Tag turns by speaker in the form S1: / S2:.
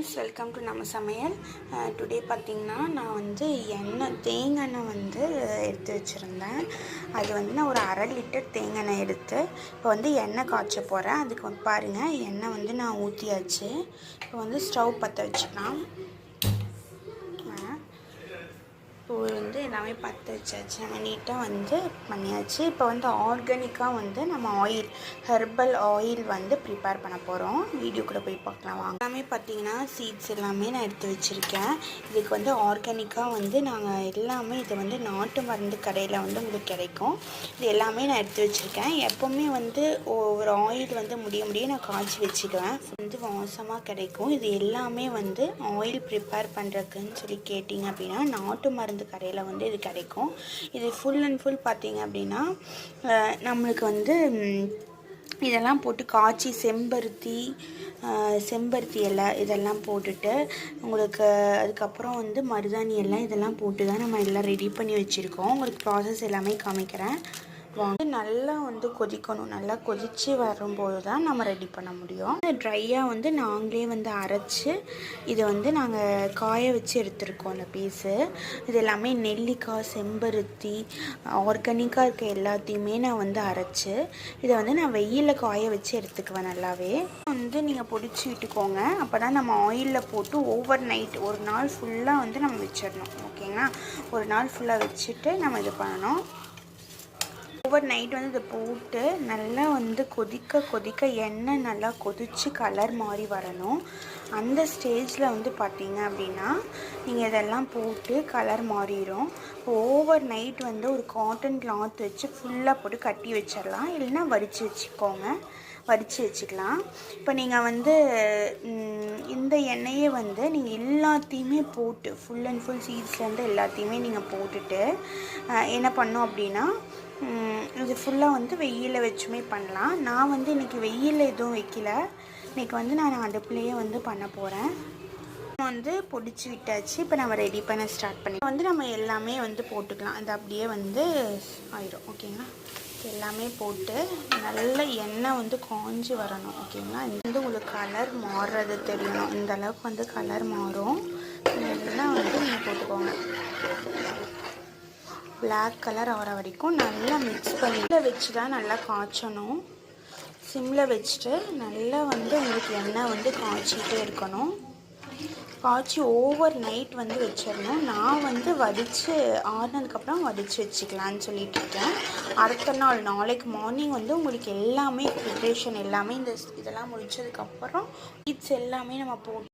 S1: Friends welcome to நம்ம சமையல். Today பார்த்திங்கன்னா நான் வந்து எண்ணெய் தேங்காய் எண்ணெய் வந்து எடுத்து வச்சுருந்தேன். அது வந்து நான் ஒரு அரை லிட்டர் தேங்காய் எண்ணெய் எடுத்து இப்போ வந்து எண்ணெய் காய்ச்ச போகிறேன் அதுக்கு பாருங்கள் எண்ணெய் வந்து நான் ஊற்றியாச்சு இப்போ வந்து ஸ்டவ் பற்ற வச்சுக்கலாம் இப்போ வந்து எல்லாமே பற்ற வச்சாச்சு நம்ம நீட்டாக வந்து பண்ணியாச்சு. இப்போ வந்து ஆர்கானிக்காக வந்து நம்ம ஆயில் ஹெர்பல் ஆயில் வந்து ப்ரிப்பேர் பண்ண போகிறோம் வீடியோ கூட போய் பார்க்கலாம். வாங்க. எல்லாமே பார்த்தீங்கன்னா சீட்ஸ் எல்லாமே நான் எடுத்து வச்சுருக்கேன். இதுக்கு வந்து ஆர்கானிக்காக வந்து நாங்கள் எல்லாமே இது வந்து நாட்டு மருந்து கடையில் வந்து உங்களுக்கு கிடைக்கும். இது எல்லாமே நான் எடுத்து வச்சுருக்கேன். எப்போவுமே வந்து ஒரு ஆயில் வந்து முடிய முடிய நான் காய்ச்சி வச்சுக்குவேன் வந்து வாசமாக கிடைக்கும். இது எல்லாமே வந்து ஆயில் ப்ரிப்பேர் பண்ணுறதுக்குன்னு சொல்லி கேட்டிங்க அப்படின்னா நாட்டு மருந்து கடையில் வந்து இது கிடைக்கும். இது ஃபுல் அண்ட் ஃபுல் பார்த்தீங்க அப்படின்னா நம்மளுக்கு வந்து இதெல்லாம் போட்டு காய்ச்சி செம்பருத்தி செம்பருத்தி இலை இதெல்லாம் போட்டுட்டு உங்களுக்கு அதுக்கப்புறம் வந்து மருதாணி எல்லாம் இதெல்லாம் போட்டு தான் நம்ம எல்லாம் ரெடி பண்ணி வச்சுருக்கோம். உங்களுக்கு ப்ராசஸ் எல்லாமே காமிக்கிறேன். வாங்க நல்லா வந்து கொதிக்கணும். நல்லா கொதித்து வரும்போது தான் நம்ம ரெடி பண்ண முடியும். ட்ரையாக வந்து நாங்களே வந்து அரைச்சி இதை வந்து நாங்கள் காய வச்சு எடுத்திருக்கோம் அந்த பீஸு இது எல்லாமே நெல்லிக்காய் செம்பருத்தி ஆர்கானிக்காக இருக்க எல்லாத்தையுமே நான் வந்து அரைச்சி இதை வந்து நான் வெயிலில் காய வச்சு எடுத்துக்குவேன் நல்லாவே. வந்து நீங்கள் பிடிச்சி விட்டுக்கோங்க. அப்போ தான் நம்ம ஆயிலில் போட்டு ஓவர் நைட் ஒரு நாள் ஃபுல்லாக வந்து நம்ம வச்சிடணும். ஓகேங்களா ஒரு நாள் ஃபுல்லாக வச்சுட்டு நம்ம இது பண்ணணும். ஓவர் நைட் வந்து இதை போட்டு நல்லா வந்து கொதிக்க கொதிக்க எண்ணெய் நல்லா கொதித்து கலர் மாறி வரணும். அந்த ஸ்டேஜில் வந்து பார்த்தீங்க அப்படின்னா நீங்கள் இதெல்லாம் போட்டு கலர் மாறிடும் ஓவர் நைட் வந்து ஒரு காட்டன் கிளாத் வச்சு ஃபுல்லாக போட்டு கட்டி வச்சிடலாம். இல்லைன்னா வடித்து வச்சுக்கோங்க. வடித்து வச்சுக்கலாம். இப்போ நீங்கள் வந்து இந்த எண்ணெயை வந்து நீங்கள் எல்லாத்தையுமே போட்டு ஃபுல் அண்ட் ஃபுல் சீட்ஸ்லேருந்து எல்லாத்தையுமே நீங்கள் போட்டுட்டு என்ன பண்ணோம் அப்படின்னா இது ஃபுல்லாக வந்து வெயிலில் வச்சுமே பண்ணலாம். நான் வந்து இன்றைக்கி வெயிலில் எதுவும் வைக்கல. இன்றைக்கி வந்து நான் அடுப்புலேயே வந்து பண்ண போகிறேன் வந்து பொடிச்சு விட்டாச்சு. இப்போ நம்ம ரெடி பண்ண ஸ்டார்ட் பண்ணி வந்து நம்ம எல்லாமே வந்து போட்டுக்கலாம். அது அப்படியே வந்து ஆயிரும். ஓகேங்களா? எல்லாமே போட்டு நல்ல எண்ணெய் வந்து காஞ்சி வரணும். ஓகேங்களா? இது வந்து உங்களுக்கு கலர் மாறுறது தெரியணும். இந்த அளவுக்கு வந்து கலர் மாறும் எல்லாம் வந்து நீங்கள் போட்டுக்கோங்க பிளாக் கலர் ஆகிற வரைக்கும் நல்லா மிக்ஸ் பண்ணி வச்சு தான் நல்லா காய்ச்சணும். சிம்மில் வச்சுட்டு நல்லா வந்து உங்களுக்கு எண்ணெய் வந்து காய்ச்சிட்டே இருக்கணும். காய்ச்சி ஓவர் நைட் வந்து வச்சிடணும். நான் வந்து வடித்து ஆறுனதுக்கப்புறம் வடித்து வச்சுக்கலான்னு சொல்லிட்டு இருக்கேன். அடுத்த நாள் நாளைக்கு மார்னிங் வந்து உங்களுக்கு எல்லாமே ப்ரிப்ரேஷன் எல்லாமே இந்த இதெல்லாம் முடித்ததுக்கப்புறம் இட்ஸ் எல்லாமே நம்ம போட்டு